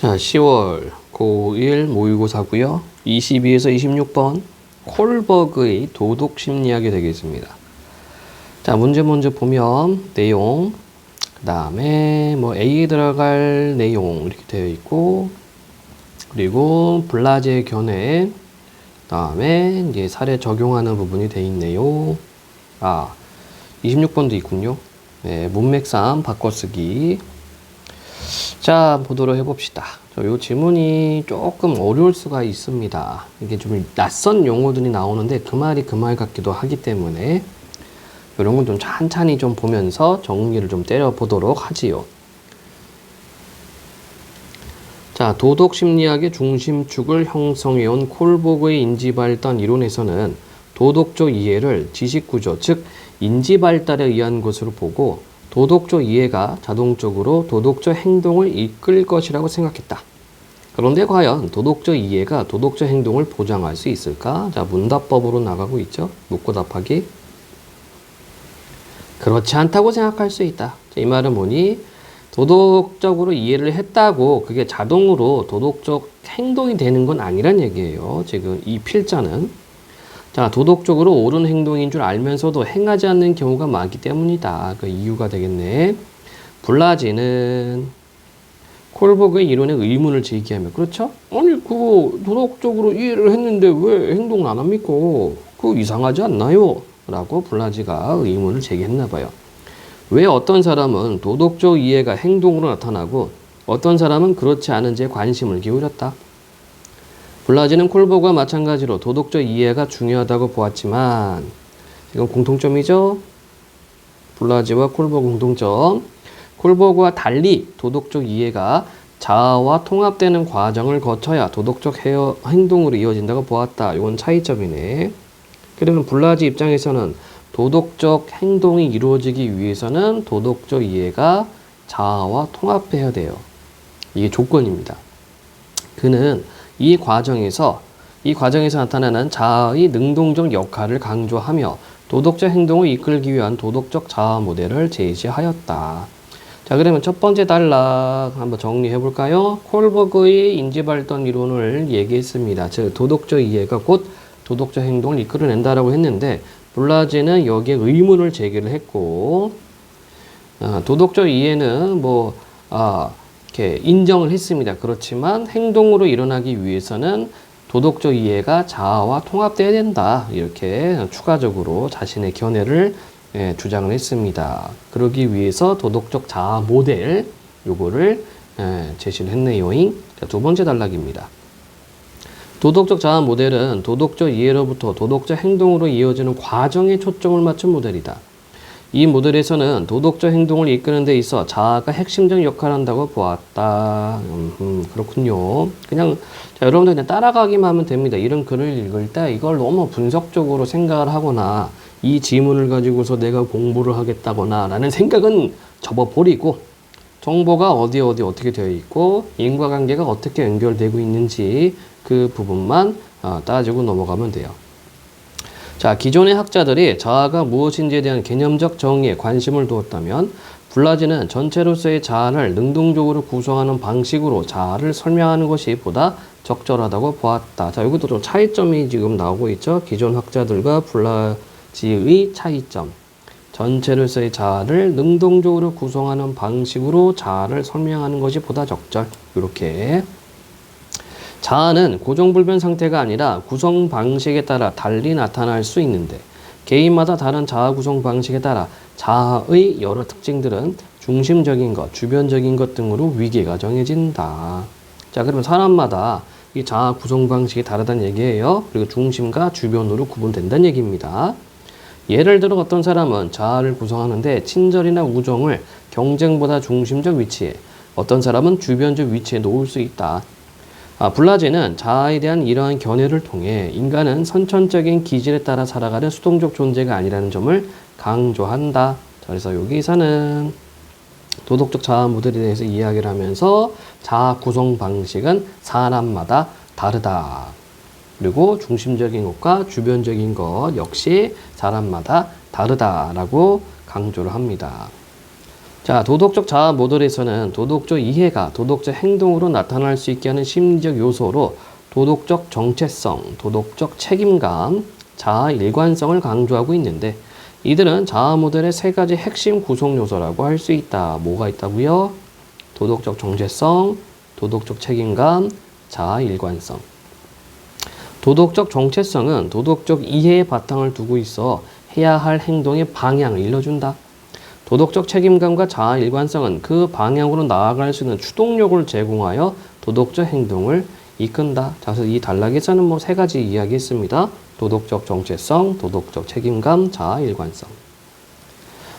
자, 10월 고1 모의고사고요. 22에서 26번 콜버그의 도덕 심리학이 되겠습니다. 자, 문제 먼저 보면 내용, 그 다음에 뭐 A에 들어갈 내용 이렇게 되어 있고, 그리고 블라제 견해, 그 다음에 이제 사례 적용하는 부분이 되어 있네요. 아, 26번도 있군요. 네, 문맥상 바꿔쓰기. 자, 보도록 해봅시다. 저, 요 질문이 조금 어려울 수가 있습니다. 이게 좀 낯선 용어들이 나오는데 그 말이 그 말 같기도 하기 때문에 이런 건 좀 찬찬히 좀 보면서 정리를 좀 때려보도록 하지요. 자, 도덕 심리학의 중심축을 형성해온 콜보그의 인지발달 이론에서는 도덕적 이해를 지식구조, 즉 인지발달에 의한 것으로 보고 도덕적 이해가 자동적으로 도덕적 행동을 이끌 것이라고 생각했다. 그런데 과연 도덕적 이해가 도덕적 행동을 보장할 수 있을까? 자, 문답법으로 나가고 있죠. 묻고 답하기. 그렇지 않다고 생각할 수 있다. 자, 이 말은 뭐니? 도덕적으로 이해를 했다고 그게 자동으로 도덕적 행동이 되는 건 아니란 얘기예요. 지금 이 필자는. 자, 도덕적으로 옳은 행동인 줄 알면서도 행하지 않는 경우가 많기 때문이다. 그 이유가 되겠네. 블라지는 콜버그의 이론에 의문을 제기하며 그렇죠? 아니 그거 도덕적으로 이해를 했는데 왜 행동을 안 합니까? 그거 이상하지 않나요? 라고 블라지가 의문을 제기했나 봐요. 왜 어떤 사람은 도덕적 이해가 행동으로 나타나고 어떤 사람은 그렇지 않은지에 관심을 기울였다. 블라지는 콜버그와 마찬가지로 도덕적 이해가 중요하다고 보았지만 이건 공통점이죠. 블라지와 콜버그 공통점. 콜버그와 달리 도덕적 이해가 자아와 통합되는 과정을 거쳐야 도덕적 헤어, 행동으로 이어진다고 보았다. 이건 차이점이네. 그러면 블라지 입장에서는 도덕적 행동이 이루어지기 위해서는 도덕적 이해가 자아와 통합해야 돼요. 이게 조건입니다. 그는 이 과정에서 이 과정에서 나타나는 자아의 능동적 역할을 강조하며 도덕적 행동을 이끌기 위한 도덕적 자아 모델을 제시하였다. 자, 그러면 첫 번째 단락 한번 정리해 볼까요? 콜버그의 인지발달 이론을 얘기했습니다. 즉, 도덕적 이해가 곧 도덕적 행동을 이끌어낸다라고 했는데, 블라제는 여기에 의문을 제기를 했고, 어, 도덕적 이해는 뭐, 아, 이렇게 인정을 했습니다. 그렇지만 행동으로 일어나기 위해서는 도덕적 이해가 자아와 통합돼야 된다. 이렇게 추가적으로 자신의 견해를 예, 주장을 했습니다. 그러기 위해서 도덕적 자아 모델 요거를 예, 제시를 했네요. 자, 두 번째 단락입니다. 도덕적 자아 모델은 도덕적 이해로부터 도덕적 행동으로 이어지는 과정에 초점을 맞춘 모델이다. 이 모델에서는 도덕적 행동을 이끄는 데 있어 자아가 핵심적 역할을 한다고 보았다. 음, 그렇군요. 그냥 자, 여러분들 그냥 따라가기만 하면 됩니다. 이런 글을 읽을 때 이걸 너무 분석적으로 생각을 하거나 이 지문을 가지고서 내가 공부를 하겠다거나 라는 생각은 접어버리고 정보가 어디 어디 어떻게 되어 있고 인과관계가 어떻게 연결되고 있는지 그 부분만 어, 따지고 넘어가면 돼요. 자, 기존의 학자들이 자아가 무엇인지에 대한 개념적 정의에 관심을 두었다면 블라지는 전체로서의 자아를 능동적으로 구성하는 방식으로 자아를 설명하는 것이 보다 적절하다고 보았다. 자, 이것도 좀 차이점이 지금 나오고 있죠. 기존 학자들과 블라지의 차이점. 전체로서의 자아를 능동적으로 구성하는 방식으로 자아를 설명하는 것이 보다 적절. 이렇게 자아는 고정불변 상태가 아니라 구성 방식에 따라 달리 나타날 수 있는데 개인마다 다른 자아 구성 방식에 따라 자아의 여러 특징들은 중심적인 것, 주변적인 것 등으로 위계가 정해진다. 자, 그러면 사람마다 이 자아 구성 방식이 다르다는 얘기예요. 그리고 중심과 주변으로 구분된다는 얘기입니다. 예를 들어 어떤 사람은 자아를 구성하는데 친절이나 우정을 경쟁보다 중심적 위치에, 어떤 사람은 주변적 위치에 놓을 수 있다. 아, 블라제는 자아에 대한 이러한 견해를 통해 인간은 선천적인 기질에 따라 살아가는 수동적 존재가 아니라는 점을 강조한다. 자, 그래서 여기서는 도덕적 자아 모델에 대해서 이야기를 하면서 자아 구성 방식은 사람마다 다르다. 그리고 중심적인 것과 주변적인 것 역시 사람마다 다르다라고 강조를 합니다. 자, 도덕적 자아 모델에서는 도덕적 이해가 도덕적 행동으로 나타날 수 있게 하는 심리적 요소로 도덕적 정체성, 도덕적 책임감, 자아 일관성을 강조하고 있는데 이들은 자아 모델의 세 가지 핵심 구성 요소라고 할 수 있다. 뭐가 있다고요? 도덕적 정체성, 도덕적 책임감, 자아 일관성. 도덕적 정체성은 도덕적 이해의 바탕을 두고 있어 해야 할 행동의 방향을 일러준다. 도덕적 책임감과 자아 일관성은 그 방향으로 나아갈 수 있는 추동력을 제공하여 도덕적 행동을 이끈다. 자, 그래서 이 단락에서는 뭐 세 가지 이야기했습니다. 도덕적 정체성, 도덕적 책임감, 자아 일관성.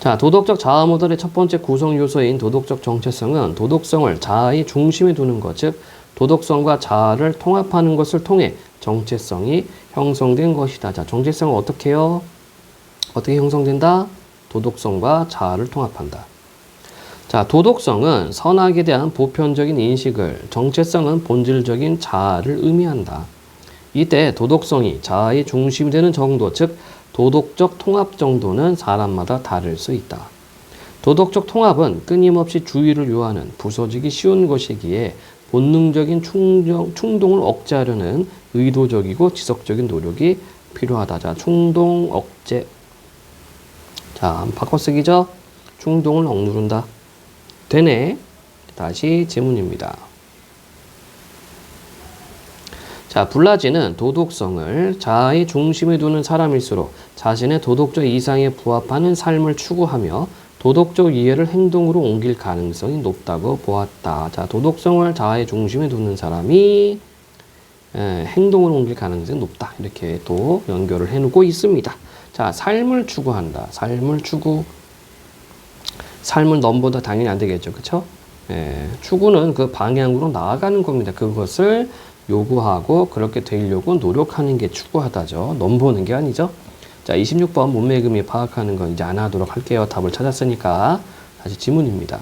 자, 도덕적 자아 모델의 첫 번째 구성 요소인 도덕적 정체성은 도덕성을 자아의 중심에 두는 것, 즉 도덕성과 자아를 통합하는 것을 통해 정체성이 형성된 것이다. 자, 정체성은 어떻게 해요? 어떻게 형성된다? 도덕성과 자아를 통합한다. 자, 도덕성은 선악에 대한 보편적인 인식을, 정체성은 본질적인 자아를 의미한다. 이때 도덕성이 자아의 중심이 되는 정도, 즉 도덕적 통합 정도는 사람마다 다를 수 있다. 도덕적 통합은 끊임없이 주의를 요하는 부서지기 쉬운 것이기에 본능적인 충정, 충동을 억제하려는 의도적이고 지속적인 노력이 필요하다. 자, 충동 억제. 자, 바꿔쓰기죠? 충동을 억누른다. 되네. 다시 질문입니다. 자, 블라지는 도덕성을 자아의 중심에 두는 사람일수록 자신의 도덕적 이상에 부합하는 삶을 추구하며 도덕적 이해를 행동으로 옮길 가능성이 높다고 보았다. 자, 도덕성을 자아의 중심에 두는 사람이 에, 행동으로 옮길 가능성이 높다. 이렇게 또 연결을 해놓고 있습니다. 자, 삶을 추구한다. 삶을 추구. 삶을 넘보다 당연히 안 되겠죠. 그쵸? 예, 추구는 그 방향으로 나아가는 겁니다. 그것을 요구하고 그렇게 되려고 노력하는 게 추구하다죠. 넘보는 게 아니죠. 자, 26번 문매금이 파악하는 건 이제 안 하도록 할게요. 답을 찾았으니까 다시 지문입니다.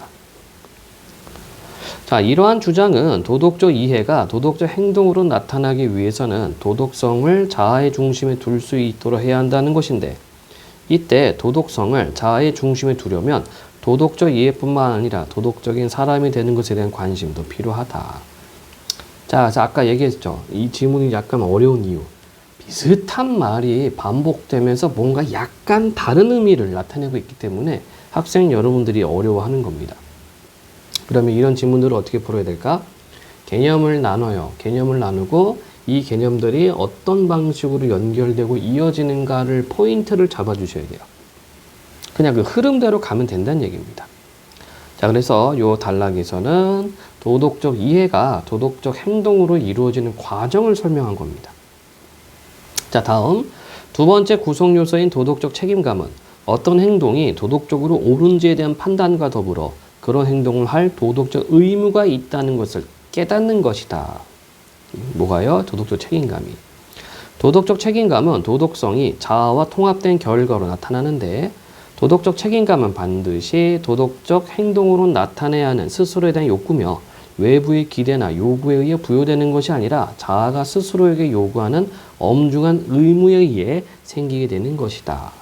자, 이러한 주장은 도덕적 이해가 도덕적 행동으로 나타나기 위해서는 도덕성을 자아의 중심에 둘 수 있도록 해야 한다는 것인데 이때 도덕성을 자아의 중심에 두려면 도덕적 이해뿐만 아니라 도덕적인 사람이 되는 것에 대한 관심도 필요하다. 자, 그래서 아까 얘기했죠. 이 질문이 약간 어려운 이유. 비슷한 말이 반복되면서 뭔가 약간 다른 의미를 나타내고 있기 때문에 학생 여러분들이 어려워하는 겁니다. 그러면 이런 질문들을 어떻게 풀어야 될까? 개념을 나눠요. 개념을 나누고 이 개념들이 어떤 방식으로 연결되고 이어지는가를 포인트를 잡아주셔야 돼요. 그냥 그 흐름대로 가면 된다는 얘기입니다. 자, 그래서 요 단락에서는 도덕적 이해가 도덕적 행동으로 이루어지는 과정을 설명한 겁니다. 자, 다음 두 번째 구성 요소인 도덕적 책임감은 어떤 행동이 도덕적으로 옳은지에 대한 판단과 더불어 그런 행동을 할 도덕적 의무가 있다는 것을 깨닫는 것이다. 뭐가요? 도덕적 책임감이. 도덕적 책임감은 도덕성이 자아와 통합된 결과로 나타나는데 도덕적 책임감은 반드시 도덕적 행동으로 나타내야 하는 스스로에 대한 욕구며 외부의 기대나 요구에 의해 부여되는 것이 아니라 자아가 스스로에게 요구하는 엄중한 의무에 의해 생기게 되는 것이다.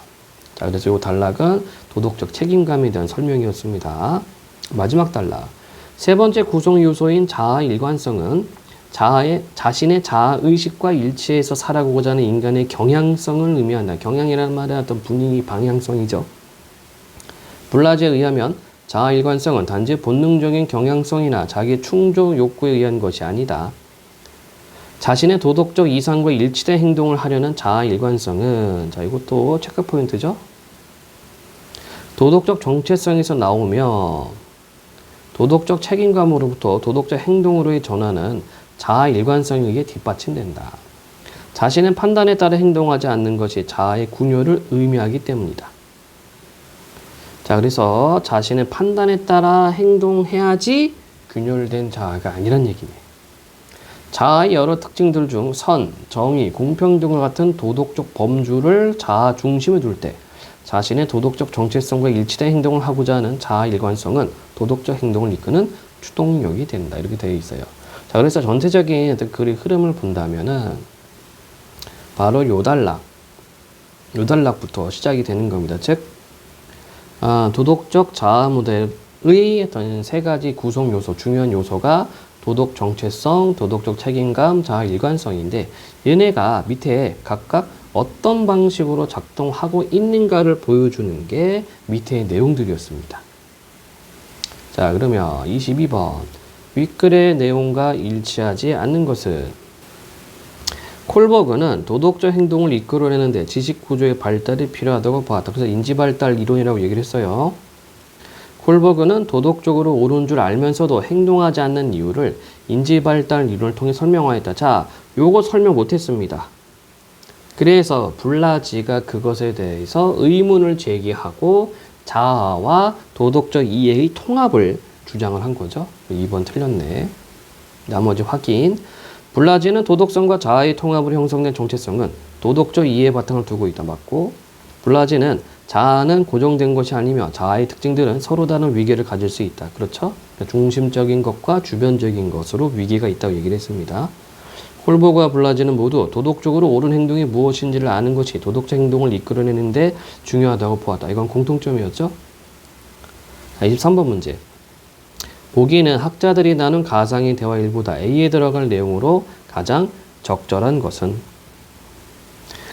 자, 그래서 이 단락은 도덕적 책임감에 대한 설명이었습니다. 마지막 단락. 세 번째 구성 요소인 자아 일관성은 자아의 자신의 자아 의식과 일치해서 살아가고자 하는 인간의 경향성을 의미한다. 경향이라는 말은 어떤 분위기 방향성이죠. 블라즈에 의하면 자아 일관성은 단지 본능적인 경향성이나 자기 충족 욕구에 의한 것이 아니다. 자신의 도덕적 이상과 일치된 행동을 하려는 자아 일관성은 자 이것도 체크 포인트죠. 도덕적 정체성에서 나오며 도덕적 책임감으로부터 도덕적 행동으로의 전환은 자아 일관성에 의해 뒷받침된다. 자신의 판단에 따라 행동하지 않는 것이 자아의 군요를 의미하기 때문이다. 자, 그래서 자신의 판단에 따라 행동해야지 균열된 자아가 아니란 얘기네. 자아의 여러 특징들 중 선, 정의, 공평 등과 같은 도덕적 범주를 자아 중심에 둘 때 자신의 도덕적 정체성과 일치된 행동을 하고자 하는 자아 일관성은 도덕적 행동을 이끄는 추동력이 된다. 이렇게 되어 있어요. 자, 그래서 전체적인 글의 흐름을 본다면은 바로 요 단락, 요 단락부터 시작이 되는 겁니다. 즉, 아, 도덕적 자아 모델 어떤 세 가지 구성 요소, 중요한 요소가 도덕 정체성, 도덕적 책임감, 자아 일관성인데 얘네가 밑에 각각 어떤 방식으로 작동하고 있는가를 보여주는 게 밑의 내용들이었습니다. 자, 그러면 22번. 윗글의 내용과 일치하지 않는 것은 콜버그는 도덕적 행동을 이끌어내는데 지식 구조의 발달이 필요하다고 보았다. 그래서 인지 발달 이론이라고 얘기를 했어요. 콜버그는 도덕적으로 옳은 줄 알면서도 행동하지 않는 이유를 인지 발달 이론을 통해 설명하였다. 자, 요거 설명 못 했습니다. 그래서 블라지가 그것에 대해서 의문을 제기하고 자아와 도덕적 이해의 통합을 주장을 한 거죠. 2번 틀렸네. 나머지 확인. 블라지는 도덕성과 자아의 통합으로 형성된 정체성은 도덕적 이해의 바탕을 두고 있다. 맞고. 블라지는 자아는 고정된 것이 아니며 자아의 특징들은 서로 다른 위계를 가질 수 있다. 그렇죠? 중심적인 것과 주변적인 것으로 위계가 있다고 얘기를 했습니다. 홀버그와 블라지는 모두 도덕적으로 옳은 행동이 무엇인지를 아는 것이 도덕적 행동을 이끌어내는데 중요하다고 보았다. 이건 공통점이었죠? 자, 23번 문제. 보기는 학자들이 나눈 가상의 대화 일보다 A에 들어갈 내용으로 가장 적절한 것은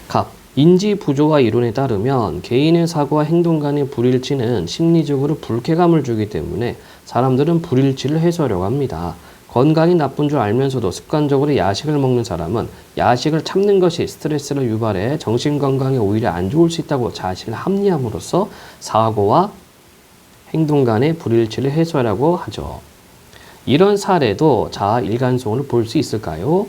갑. 인지 부조화 이론에 따르면 개인의 사고와 행동 간의 불일치는 심리적으로 불쾌감을 주기 때문에 사람들은 불일치를 해소하려고 합니다. 건강이 나쁜 줄 알면서도 습관적으로 야식을 먹는 사람은 야식을 참는 것이 스트레스를 유발해 정신 건강에 오히려 안 좋을 수 있다고 자신을 합리함으로써 사고와 행동 간의 불일치를 해소하라고 하죠. 이런 사례도 자아 일관성을 볼 수 있을까요?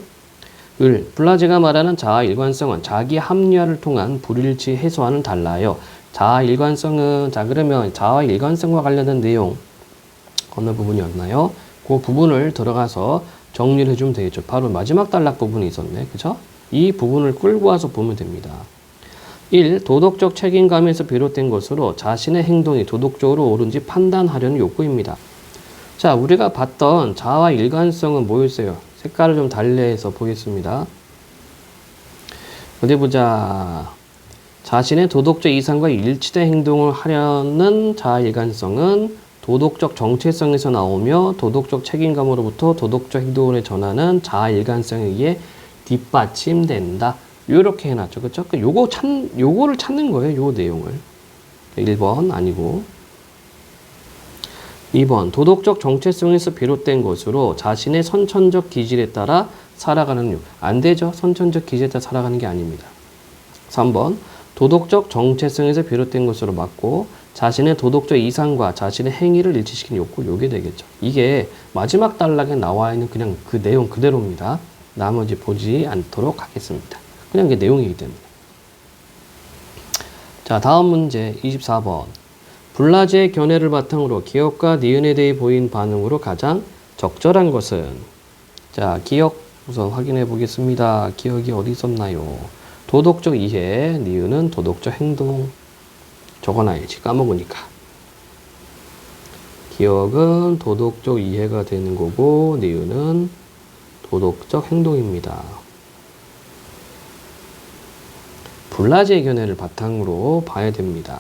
을, 블라지가 말하는 자아 일관성은 자기 합리화를 통한 불일치 해소와는 달라요. 자아 일관성은, 자, 그러면 자아 일관성과 관련된 내용, 어느 부분이었나요? 그 부분을 들어가서 정리를 해주면 되겠죠. 바로 마지막 단락 부분이 있었네. 그죠? 이 부분을 끌고 와서 보면 됩니다. 1. 도덕적 책임감에서 비롯된 것으로 자신의 행동이 도덕적으로 옳은지 판단하려는 욕구입니다. 자, 우리가 봤던 자아 일관성은 뭐였어요? 색깔을 좀 달리해서 보겠습니다. 어디 보자. 자신의 도덕적 이상과 일치된 행동을 하려는 자아 일관성은 도덕적 정체성에서 나오며 도덕적 책임감으로부터 도덕적 행동을 전하는 자아 일관성에 의해 뒷받침된다. 이렇게 해놨죠. 그쵸? 그 요거 찾, 요거를 찾는 거예요. 요 내용을. 1번 아니고. 2번 도덕적 정체성에서 비롯된 것으로 자신의 선천적 기질에 따라 살아가는 요. 안 되죠. 선천적 기질에 따라 살아가는 게 아닙니다. 3번 도덕적 정체성에서 비롯된 것으로 맞고 자신의 도덕적 이상과 자신의 행위를 일치시키는 욕구 요게 되겠죠. 이게 마지막 단락에 나와 있는 그냥 그 내용 그대로입니다. 나머지 보지 않도록 하겠습니다. 그냥 그 내용이기 때문에. 자, 다음 문제 24번. 블라지의 견해를 바탕으로 기억과 니은에 대해 보인 반응으로 가장 적절한 것은 자, 기억 우선 확인해 보겠습니다. 기억이 어디 있었나요? 도덕적 이해, 니은은 도덕적 행동. 적어놔야지. 까먹으니까. 기억은 도덕적 이해가 되는 거고, 니은은 도덕적 행동입니다. 블라지의 견해를 바탕으로 봐야 됩니다.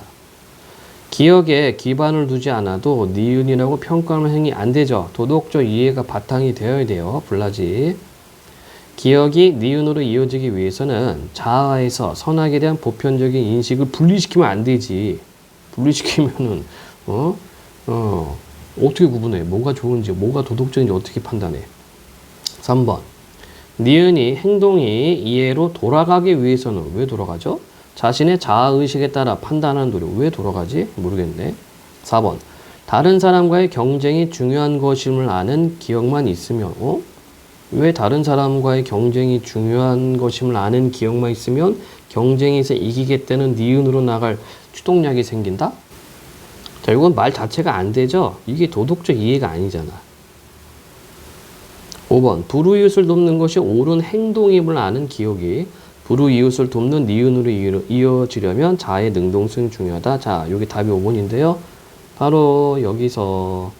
기억에 기반을 두지 않아도 니은이라고 평가하는 행위 안 되죠. 도덕적 이해가 바탕이 되어야 돼요. 블라지. 기억이 니은으로 이어지기 위해서는 자아에서 선악에 대한 보편적인 인식을 분리시키면 안 되지. 분리시키면은 어? 어. 어떻게 구분해? 뭐가 좋은지, 뭐가 도덕적인지 어떻게 판단해? 3번. 니은이 행동이 이해로 돌아가기 위해서는 왜 돌아가죠? 자신의 자아의식에 따라 판단하는 노력. 왜 돌아가지? 모르겠네. 4번. 다른 사람과의 경쟁이 중요한 것임을 아는 기억만 있으면, 어? 왜 다른 사람과의 경쟁이 중요한 것임을 아는 기억만 있으면 경쟁에서 이기겠다는 니은으로 나갈 추동력이 생긴다? 자, 이건 말 자체가 안 되죠? 이게 도덕적 이해가 아니잖아. 5번. 불우이웃을 돕는 것이 옳은 행동임을 아는 기억이 불우이웃을 돕는 니은으로 이어지려면 자의 능동성이 중요하다. 자, 여기 답이 5번인데요. 바로 여기서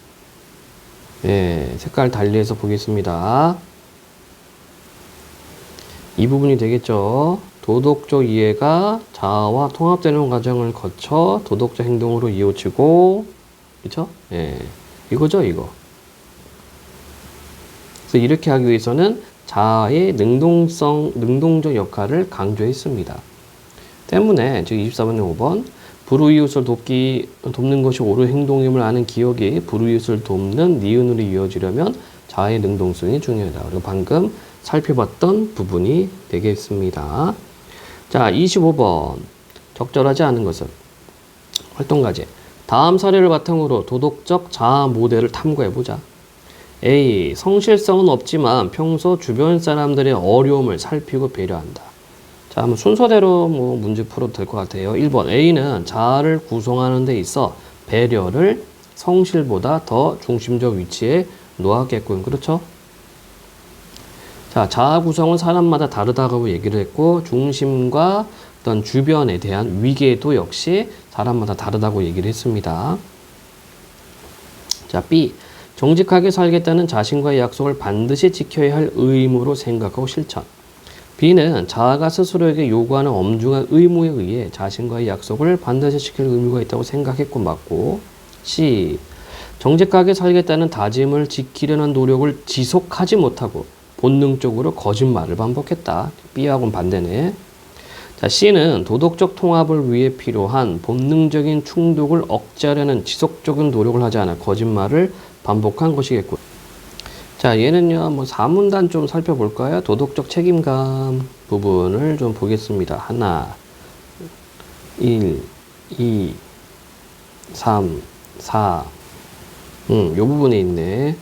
예, 색깔 달리해서 보겠습니다. 이 부분이 되겠죠. 도덕적 이해가 자아와 통합되는 과정을 거쳐 도덕적 행동으로 이어지고 그렇죠? 예. 이거죠, 이거. 그래서 이렇게 하기 위해서는 자아의 능동성, 능동적 역할을 강조했습니다. 때문에 즉 24번의 5번 불우이웃을 돕기 돕는 것이 옳은 행동임을 아는 기억이 불우이웃을 돕는 니은으로 이어지려면 자아의 능동성이 중요하다. 그리고 방금 살펴봤던 부분이 되겠습니다. 자, 25번 적절하지 않은 것은 활동가제 다음 사례를 바탕으로 도덕적 자아 모델을 탐구해 보자. A. 성실성은 없지만 평소 주변 사람들의 어려움을 살피고 배려한다. 자, 한번 순서대로 뭐 문제 풀어도 될 것 같아요. 1번 A는 자아를 구성하는 데 있어 배려를 성실보다 더 중심적 위치에 놓았겠군. 그렇죠? 자, 자아 구성은 사람마다 다르다고 얘기를 했고 중심과 어떤 주변에 대한 위계도 역시 사람마다 다르다고 얘기를 했습니다. 자, B. 정직하게 살겠다는 자신과의 약속을 반드시 지켜야 할 의무로 생각하고 실천. B는 자아가 스스로에게 요구하는 엄중한 의무에 의해 자신과의 약속을 반드시 지킬 의무가 있다고 생각했고 맞고 C. 정직하게 살겠다는 다짐을 지키려는 노력을 지속하지 못하고 본능적으로 거짓말을 반복했다. B하고는 반대네. 자, C는 도덕적 통합을 위해 필요한 본능적인 충독을 억제하려는 지속적인 노력을 하지 않아 거짓말을 반복한 것이겠고. 자, 얘는요, 뭐, 사문단 좀 살펴볼까요? 도덕적 책임감 부분을 좀 보겠습니다. 하나, 1, 2, 3, 4. 음, 요 부분에 있네.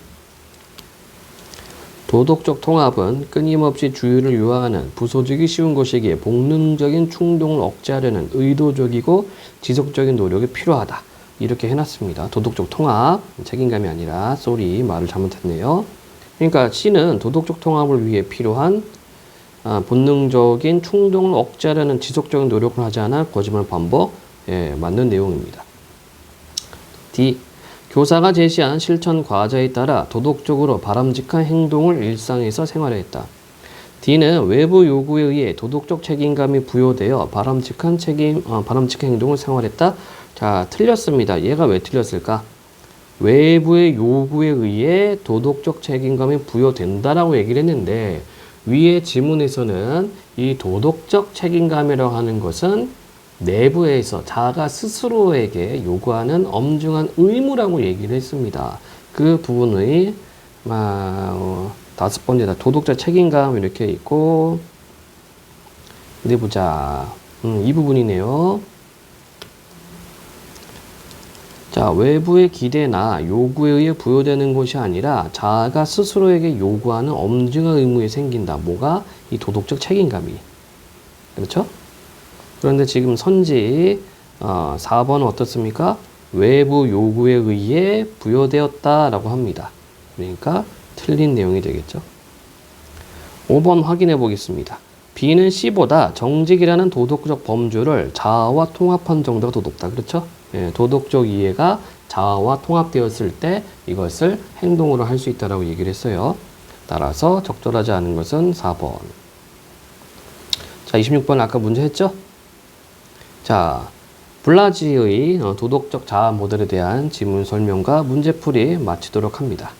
도덕적 통합은 끊임없이 주의를 요하는 부서지기 쉬운 것이기에 본능적인 충동을 억제하려는 의도적이고 지속적인 노력이 필요하다. 이렇게 해놨습니다. 도덕적 통합, 책임감이 아니라 쏘리 말을 잘못했네요. 그러니까 C는 도덕적 통합을 위해 필요한 아, 본능적인 충동을 억제하려는 지속적인 노력을 하지 않아 거짓말 반복, 예, 맞는 내용입니다. D. 교사가 제시한 실천 과제에 따라 도덕적으로 바람직한 행동을 일상에서 생활했다. D는 외부 요구에 의해 도덕적 책임감이 부여되어 바람직한 책임, 어, 바람직한 행동을 생활했다. 자, 틀렸습니다. 얘가 왜 틀렸을까? 외부의 요구에 의해 도덕적 책임감이 부여된다라고 얘기를 했는데 위의 지문에서는 이 도덕적 책임감이라고 하는 것은 내부에서 자가 스스로에게 요구하는 엄중한 의무라고 얘기를 했습니다. 그 부분의 어, 다섯 번째다 도덕적 책임감 이렇게 있고 어디 보자 음, 이 부분이네요. 자, 외부의 기대나 요구에 의해 부여되는 것이 아니라 자아가 스스로에게 요구하는 엄중한 의무에 생긴다. 뭐가? 이 도덕적 책임감이. 그렇죠? 그런데 지금 선지 어, 4번은 어떻습니까? 외부 요구에 의해 부여되었다라고 합니다. 그러니까 틀린 내용이 되겠죠. 5번 확인해 보겠습니다. B는 C보다 정직이라는 도덕적 범주를 자아와 통합한 정도가 더 높다. 그렇죠? 예, 도덕적 이해가 자아와 통합되었을 때 이것을 행동으로 할 수 있다라고 얘기를 했어요. 따라서 적절하지 않은 것은 4번. 자, 26번 아까 문제 했죠? 자, 블라지의 어, 도덕적 자아 모델에 대한 지문 설명과 문제풀이 마치도록 합니다.